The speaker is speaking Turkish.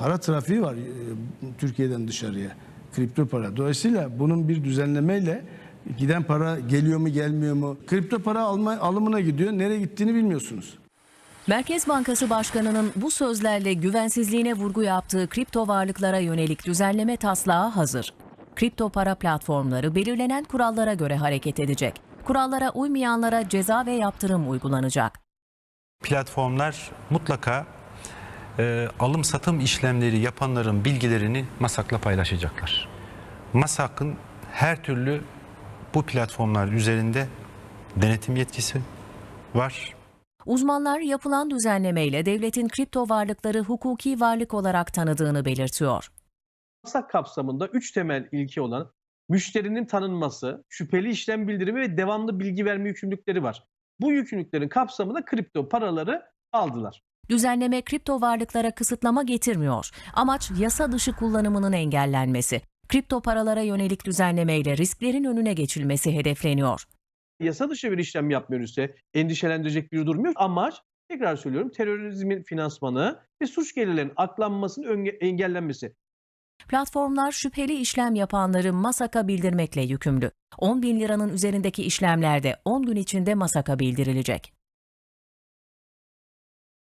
para trafiği var e, Türkiye'den dışarıya. Kripto para. Dolayısıyla bunun bir düzenlemeyle giden para geliyor mu gelmiyor mu? Kripto para alma, alımına gidiyor. Nereye gittiğini bilmiyorsunuz. Merkez Bankası Başkanı'nın bu sözlerle güvensizliğine vurgu yaptığı kripto varlıklara yönelik düzenleme taslağı hazır. Kripto para platformları belirlenen kurallara göre hareket edecek. Kurallara uymayanlara ceza ve yaptırım uygulanacak. platformlar mutlaka e, alım satım işlemleri yapanların bilgilerini MASAK'la paylaşacaklar. MASAK'ın her türlü bu platformlar üzerinde denetim yetkisi var. Uzmanlar yapılan düzenlemeyle devletin kripto varlıkları hukuki varlık olarak tanıdığını belirtiyor. Masak kapsamında üç temel ilke olan müşterinin tanınması, şüpheli işlem bildirimi ve devamlı bilgi verme yükümlülükleri var. Bu yükümlülüklerin kapsamında kripto paraları aldılar. Düzenleme kripto varlıklara kısıtlama getirmiyor. Amaç yasa dışı kullanımının engellenmesi. Kripto paralara yönelik düzenlemeyle risklerin önüne geçilmesi hedefleniyor. Yasa dışı bir işlem yapmıyor ise endişelendirecek bir durum yok. Amaç tekrar söylüyorum terörizmin finansmanı ve suç gelirlerinin aklanmasının engellenmesi. Platformlar şüpheli işlem yapanları MASAK'a bildirmekle yükümlü. 10 bin liranın üzerindeki işlemlerde 10 gün içinde MASAK'a bildirilecek.